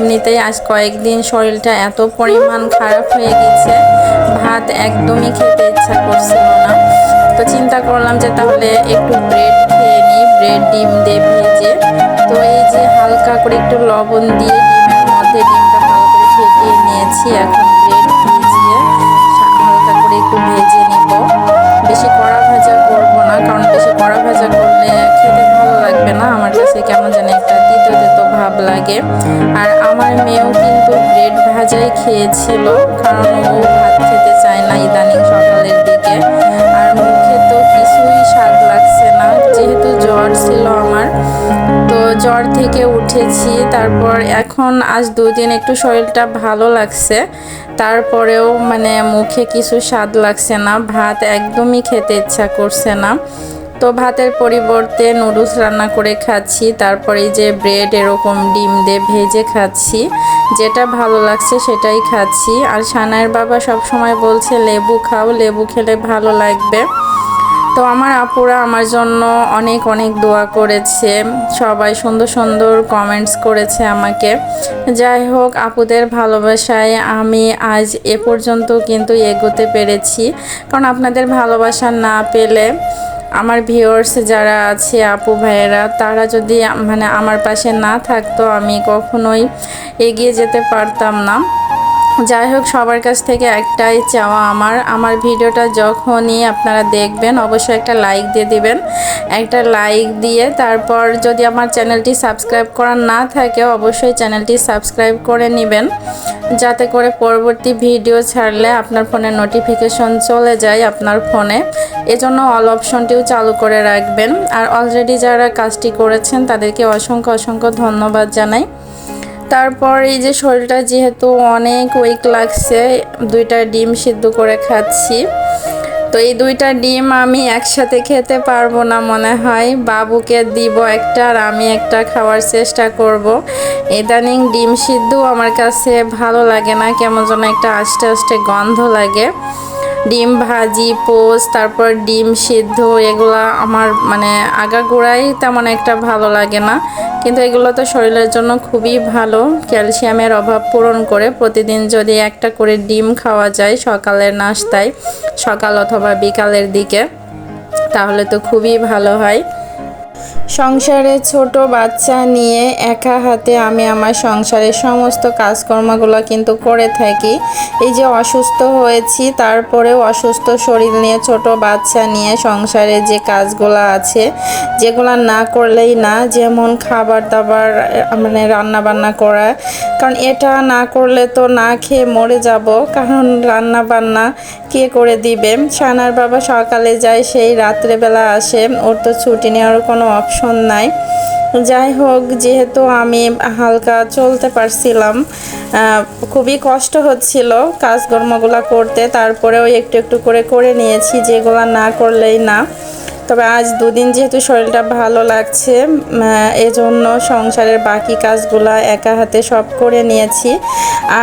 এমনিতেই আজ কয়েকদিন শরীরটা এত পরিমাণ খারাপ হয়ে গেছে, ভাত একদমই খেতে ইচ্ছা করছিল না। তো চিন্তা করলাম যে তাহলে একটু ব্রেড খেয়ে নিই, ব্রেড ডিম দিয়ে ভেজে। তো এই যে হালকা করে একটু লবণ দিয়ে ডিমের মধ্যে ডিমটা ভালো করে ফেটিয়ে নিয়েছি, এখন ব্রেড ভিজিয়ে হালকা করে একটু ভেজে নিব। বেশি কড়া ভাজা করব না, কারণ বেশি কড়া ভাজা করলে খেতে ভালো লাগবে না। আমার কাছে কেমন জানি লাগে। আর আমার মেয়েও কিন্তু ব্রেড ভাজাই খেয়েছিল, কারণ ও ভাত খেতে চায় না ইদানিং সকালের দিকে। আর মুখে তো কিছুই স্বাদ লাগছে না, যেহেতু জ্বর ছিল আমার। তো জ্বর থেকে উঠেছি, তারপর এখন আজ দুদিন একটু শরীরটা ভালো লাগছে। তারপরেও মানে মুখে কিছু স্বাদ লাগছে না, ভাত একদমই খেতে ইচ্ছা করছে না। তো ভাতের পরিবর্তে নুডলস রান্না করে খাচ্ছি। তারপরে যে ব্রেড, এরকম ডিম দিয়ে ভেজে খাচ্ছি। যেটা ভালো লাগছে সেটাই খাচ্ছি। আর সানায়ের বাবা সব সময় বলছে, লেবু খাও, লেবু খেলে ভালো লাগবে। তো আমার আপুরা আমার জন্য অনেক অনেক দোয়া করেছে। সবাই সুন্দর সুন্দর কমেন্টস করেছে আমাকে। যাই হোক, আপুদের ভালোবাসায় আমি আজ এ পর্যন্ত কিন্তু এগোতে পেরেছি। কারণ আপনাদের ভালোবাসা না পেলে আমার ভিউয়ার্স যারা আছে, আপু ভাইয়েরা, তারা যদি মানে আমার পাশে না থাকতো, আমি কখনোই এগিয়ে যেতে পারতাম না। যাই হোক, সবার কাছ থেকে একটাই চাওয়া আমার। আমার ভিডিওটা যখনই আপনারা দেখবেন, অবশ্যই একটা লাইক দিয়ে দিবেন। একটা লাইক দিয়ে তারপর যদি আমার চ্যানেলটি সাবস্ক্রাইব করা না থাকে, অবশ্যই চ্যানেলটি সাবস্ক্রাইব করে নেবেন। যাতে করে পরবর্তী ভিডিও ছাড়লে আপনার ফোনে নোটিফিকেশন চলে যায় আপনার ফোনে এজন্য অল অপশনটিও চালু করে রাখবেন। আর অলরেডি যারা কাজটি করেছেন, তাদেরকে অসংখ্য অসংখ্য ধন্যবাদ জানাই। তারপর এই যে শরীরটা যেহেতু অনেক উইক লাগছে, দুইটা ডিম সিদ্ধ করে খাচ্ছি। তো এই দুইটা ডিম আমি একসাথে খেতে পারব না মনে হয়। বাবুকে দিব একটা আর আমি একটা খাওয়ার চেষ্টা করব। ইদানিং ডিম সিদ্ধ আমার কাছে ভালো লাগে না, কেমন যেন একটা আস্তে আস্তে গন্ধ লাগে। ডিম ভাজি পোস্ট তারপর ডিম সিদ্ধ, এগুলো আমার মানে আগাগোড়াই তেমন একটা ভালো লাগে না। কিন্তু এগুলো তো শরীরের জন্য খুবই ভালো। ক্যালসিয়ামের অভাব পূরণ করে প্রতিদিন যদি একটা করে ডিম খাওয়া যায় সকালের নাস্তায়, সকাল অথবা বিকালের দিকে, তাহলে তো খুবই ভালো হয়। সংসারে ছোট বাচ্চা নিয়ে একা হাতে আমি আমার সংসারের সমস্ত কাজকর্মগুলো কিন্তু করে থাকি। এই যে অসুস্থ হয়েছি, তারপরেও অসুস্থ শরীর নিয়ে, ছোট বাচ্চা নিয়ে সংসারে যে কাজগুলো আছে, যেগুলো না করলেই না, যেমন খাবার দাবার মানে রান্না বান্না করা, কারণ এটা না করলে তো না খেয়ে মরে যাব, কারণ রান্না বান্না কে করে দিবে? সানার বাবা সকালে যায়, সেই রাত্রেবেলা আসে। ওর তো ছুটি নেওয়ার কোনো অপশন নাই। যাই হোক, যেহেতু আমি হালকা চলতে পারছিলাম খুবই কষ্ট হচ্ছিল কাজকর্মগুলো করতে। তারপরেও একটু একটু করে করে নিয়েছি, যেগুলো না করলেই না। তবে আজ দুদিন যেহেতু শরীরটা ভালো লাগছে এজন্য সংসারের বাকি কাজগুলো একা হাতে সব করে নিয়েছি।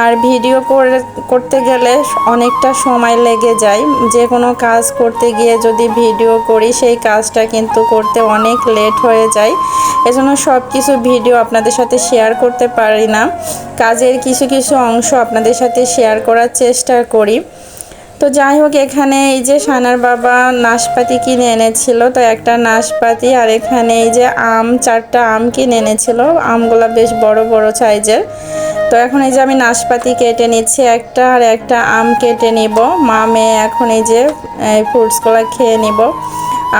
আর ভিডিও করে, করতে গেলে অনেকটা সময় লেগে যায়। যে কোনো কাজ করতে গিয়ে যদি ভিডিও করি, সেই কাজটা কিন্তু করতে অনেক লেট হয়ে যায়। এজন্য সব কিছু ভিডিও আপনাদের সাথে শেয়ার করতে পারি না। কাজের কিছু কিছু অংশ আপনাদের সাথে শেয়ার করার চেষ্টা করি। তো যাই হোক, এখানে এই যে সানার বাবা নাশপাতি কিনে এনেছিল, তো একটা নাশপাতি আর এখানে এই যে আম, চারটা আম কিনে এনেছিল। আমগুলা বেশ বড় বড় সাইজের। তো এখন এই যে আমি নাশপাতি কেটে নিচ্ছি একটা আর একটা আম কেটে নিব। মা, মেয়ে এখন এই যে ফ্রুটসগুলো খেয়ে নিব।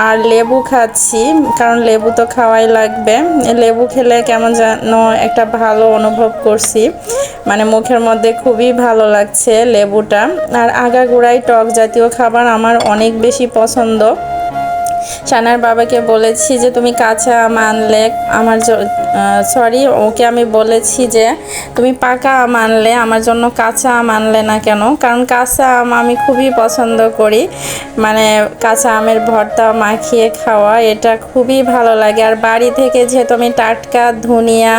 আর লেবু খাচ্ছি, কারণ লেবু তো খাওয়াই লাগবে। লেবু খেলে কেমন যেন একটা ভালো অনুভব করছি। মানে মুখের মধ্যে খুবই ভালো লাগছে লেবুটা। আর আগাগোড়াই টক জাতীয় খাবার আমার অনেক বেশি পছন্দ। সানার বাবাকে বলেছি যে, তুমি কাঁচা আম আনলে আমার সরি ওকে আমি বলেছি যে, তুমি পাকা আম আনলে আমার জন্য কাঁচা আম আনলে না কেন? কারণ কাঁচা আম আমি খুবই পছন্দ করি। মানে কাঁচা আমের ভর্তা, মাখিয়ে খাওয়া, এটা খুবই ভালো লাগে। আর বাড়ি থেকে যেহেতু আমি টাটকা ধনিয়া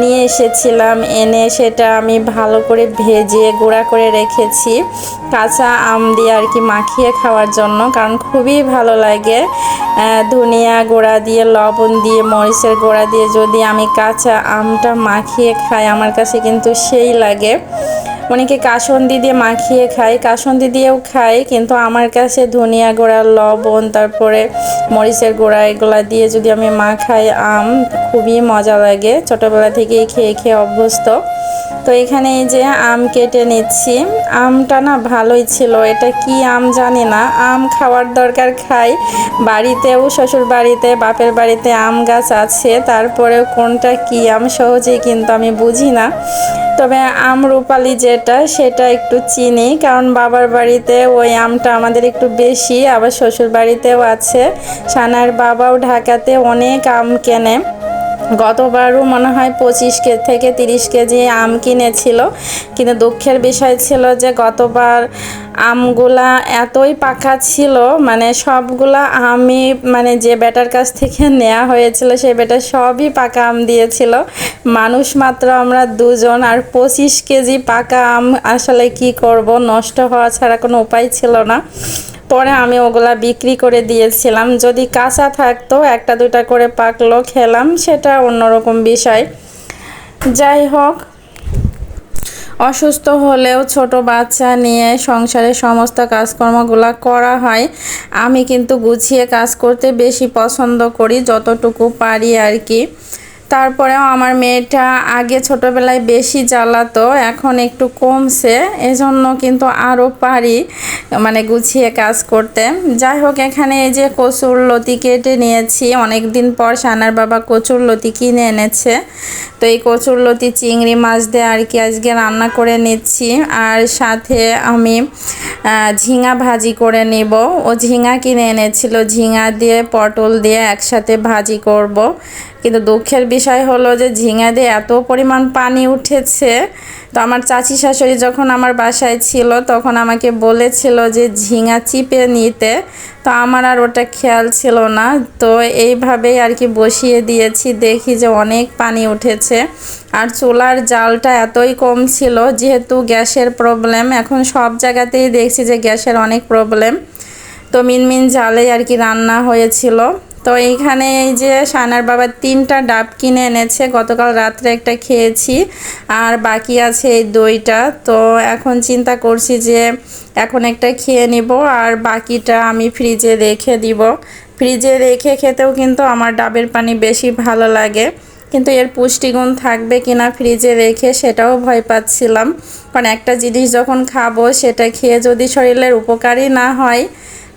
নিয়ে এসেছিলাম, এনে সেটা আমি ভালো করে ভেজে গুঁড়া করে রেখেছি কাঁচা আম দিয়ে আর কি মাখিয়ে খাওয়ার জন্য, কারণ খুবই ভালো লাগে। ধনিয়া গোড়া দিয়ে, লবণ দিয়ে, মরিচের গোড়া দিয়ে যদি আমি কাঁচা আমটা মাখিয়ে খাই, আমার কাছে কিন্তু সেই লাগে। অনেকে কাসন্দি দিয়ে মাখিয়ে খায়, কাসন্দি দিয়েও খায়, কিন্তু আমার কাছে ধনিয়া গুঁড়া, লবণ, তারপরে মরিচের গোড়া এগুলা দিয়ে যদি আমি মাখাই আম, খুবই মজা লাগে। ছোটোবেলা থেকেই খেয়ে খেয়ে অভ্যস্ত। তো এখানে এই যে আম কেটে নিচ্ছি। আমটা না ভালোই ছিল, এটা কি আম জানি না। আম খাওয়ার দরকার খাই। বাড়িতেও শ্বশুর বাড়িতে বাপের বাড়িতে আম গাছ আছে, তারপরেও কোনটা কি আম সহজেই কিন্তু আমি বুঝি না। তবে আম রূপালি যেটা, সেটা একটু চিনি, কারণ বাবার বাড়িতে ওই আমটা আমাদের একটু বেশি, আবার শ্বশুর বাড়িতেও আছে। সানার বাবাও ঢাকাতে অনেক আম কেনে। গতবারও মনে হয় পঁচিশ কে থেকে তিরিশ কেজি আম কিনেছিল। কিন্তু দুঃখের বিষয় ছিল যে গতবার আমগুলা এতই পাকা ছিল মানে সবগুলা আমি মানে যে বেটার কাছ থেকে নেওয়া হয়েছিল সেই বেটা সবই পাকা আম দিয়েছিল। মানুষ মাত্র আমরা দুজন আর পঁচিশ কেজি পাকা আম আসলে কি করব? নষ্ট হওয়া ছাড়া কোনো উপায় ছিল না। পরে আমি ওগুলা বিক্রি করে দিয়েছিলাম। যদি কাঁচা থাকতো, একটা দুটা করে পাকলো, খেলাম, সেটা অন্যরকম বিষয়। যাই হোক, অসুস্থ হলেও ছোট বাচ্চা নিয়ে সংসারের সমস্ত কাজকর্মগুলো করা হয়। আমি কিন্তু গুছিয়ে কাজ করতে বেশি পছন্দ করি, যতটুকু পারি আর কি। তারপরেও আমার মেয়েটা আগে ছোটোবেলায় বেশি জ্বালাতো, এখন একটু কমছে, এজন্য কিন্তু আরও পারি মানে গুছিয়ে কাজ করতে। যাই হোক, এখানে এই যে কচুর লতি কেটে নিয়েছি অনেক দিন পর সানার বাবা কচুর লতি কিনে এনেছে। তো এই কচুর লতি চিংড়ি মাছ দিয়ে আর কি আজকে রান্না করে নিচ্ছি। আর সাথে আমি ঝিঙা ভাজি করে নেব। ও ঝিঙা কিনে এনেছিল, ঝিঙা দিয়ে পটল দিয়ে একসাথে ভাজি করব। কিন্তু দুঃখের বিষয় হলো যে ঝিঙা দিয়ে এত পরিমাণ পানি উঠেছে। তো আমার চাচি শাশুড়ি যখন আমার বাসায় ছিল, তখন আমাকে বলেছিল যে ঝিঙা চিপে নিতে। তো আমার আর ওটা খেয়াল ছিল না। তো এইভাবেই আর কি বসিয়ে দিয়েছি, দেখি যে অনেক পানি উঠেছে। আর চুলার জালটা এতই কম ছিল, যেহেতু গ্যাসের প্রবলেম। এখন সব জায়গাতেই দেখছি যে গ্যাসের অনেক প্রবলেম। তো মিনমিন জালে আর কি রান্না হয়েছিল। তো এইখানে এই যে সানার বাবা তিনটা ডাব কিনে এনেছে, গতকাল রাত্রে একটা খেয়েছি, আর বাকি আছে এই দইটা। তো এখন চিন্তা করছি যে এখন একটা খেয়ে নিব, আর বাকিটা আমি ফ্রিজে রেখে দিব। ফ্রিজে রেখে খেতেও কিন্তু আমার ডাবের পানি বেশি ভালো লাগে, কিন্তু এর পুষ্টিগুণ থাকবে কিনা ফ্রিজে রেখে সেটাও ভয় পাচ্ছিলাম। কারণ একটা জিনিস যখন খাব সেটা খেয়ে যদি শরীরের উপকারই না হয়,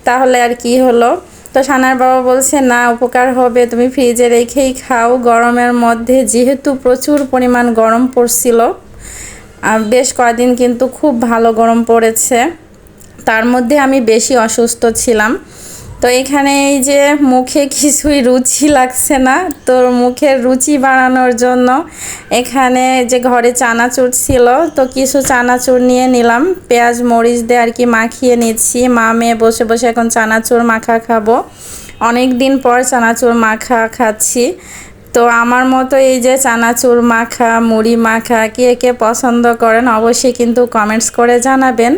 তাহলে আর কি হলো? তো সানার বাবা বলছে, না, উপকার হবে। তুমি ফ্রিজে রেখেই খাও। গরমের মধ্যে যেহেতু প্রচুর পরিমাণ গরম পড়ছিল বেশ কয়দিন কিন্তু খুব ভালো গরম পড়েছে, তার মধ্যে আমি বেশি অসুস্থ ছিলাম। তো এখানে এই যে মুখে কিছুই রুচি লাগছে না, তো মুখের রুচি বাড়ানোর জন্য এখানে যে ঘরে চানাচুর ছিল, তো কিছু চানাচুর নিয়ে নিলাম। পেঁয়াজ, মরিচ দিয়ে আর কি মাখিয়ে নিচ্ছি। মা মেয়ে বসে বসে এখন চানাচুর মাখা খাব। অনেক দিন পর চানাচুর মাখা খাচ্ছি। তো আমার মতো এই যে চানাচুর মাখা, মুড়ি মাখা, কে কে পছন্দ করেন অবশ্যই কিন্তু কমেন্টস করে জানাবেন।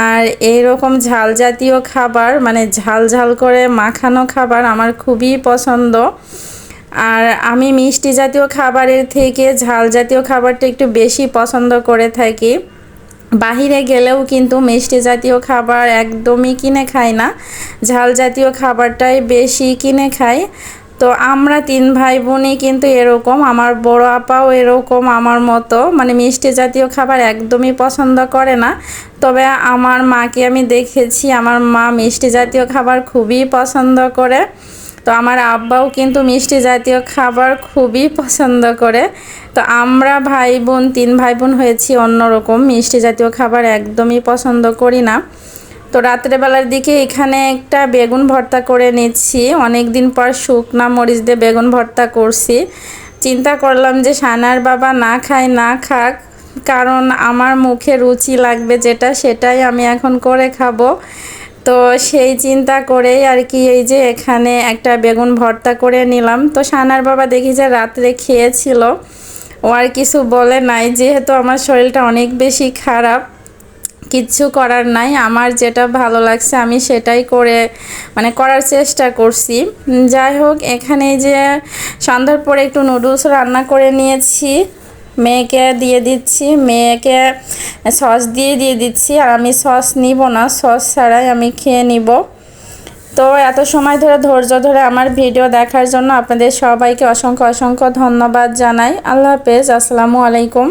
আর এই রকম ঝাল জাতীয় খাবার মানে ঝাল ঝাল করে মাখানো খাবার আমার খুবই পছন্দ। আর আমি মিষ্টি জাতীয় খাবারের থেকে ঝাল জাতীয় খাবারটা একটু বেশি পছন্দ করে থাকি। বাহিরে গেলেও কিন্তু মিষ্টি জাতীয় খাবার একদমই কিনে খাই না। ঝাল জাতীয় খাবারটাই বেশি কিনে খাই। তো আমরা তিন ভাই বোনই কিন্তু এরকম, আমার বড় আপাও এরকম আমার মতো মানে মিষ্টি জাতীয় খাবার একদমই পছন্দ করে না। তবে আমার মাকে আমি দেখেছি, আমার মা মিষ্টি জাতীয় খাবার খুবই পছন্দ করে। তো আমার আব্বাও কিন্তু মিষ্টি জাতীয় খাবার খুবই পছন্দ করে। তো আমরা ভাই বোন তিন ভাই বোন হয়েছি, অন্যরকম মিষ্টি জাতীয় খাবার একদমই পছন্দ করি না। তো রাত্রেবেলার দিকে এখানে একটা বেগুন ভর্তা করে নিচ্ছি। অনেক দিন পর শুকনা মরিচ দিয়ে বেগুন ভর্তা করছি। চিন্তা করলাম যে সানার বাবা না খায়, না খাক, কারণ আমার মুখে রুচি লাগবে যেটা, সেটাই আমি এখন করে খাব। তো সেই চিন্তা করেই আর কি এই যে এখানে একটা বেগুন ভর্তা করে নিলাম। তো সানার বাবা দেখি যে রাত্রে খেয়েছিল। ও আর কিছু বলে নাই, যেহেতু আমার শরীরটা অনেক বেশি খারাপ। কিচ্ছু করার নাই। আমার যেটা ভালো লাগছে আমি সেটাই করে মানে করার চেষ্টা করছি। যাই হোক, এখানে যে সন্ধ্যার পরে একটু নুডলস রান্না করে নিয়েছি। মেয়েকে দিয়ে দিচ্ছি, মেয়েকে সস দিয়ে দিয়ে দিচ্ছি। আর আমি সস নিব না, সস ছাড়াই আমি খেয়ে নিব। তো এত সময় ধরে, ধৈর্য ধরে আমার ভিডিও দেখার জন্য আপনাদের সবাইকে অসংখ্য অসংখ্য ধন্যবাদ জানাই। আল্লাহ হাফেজ, আসসালামু আলাইকুম।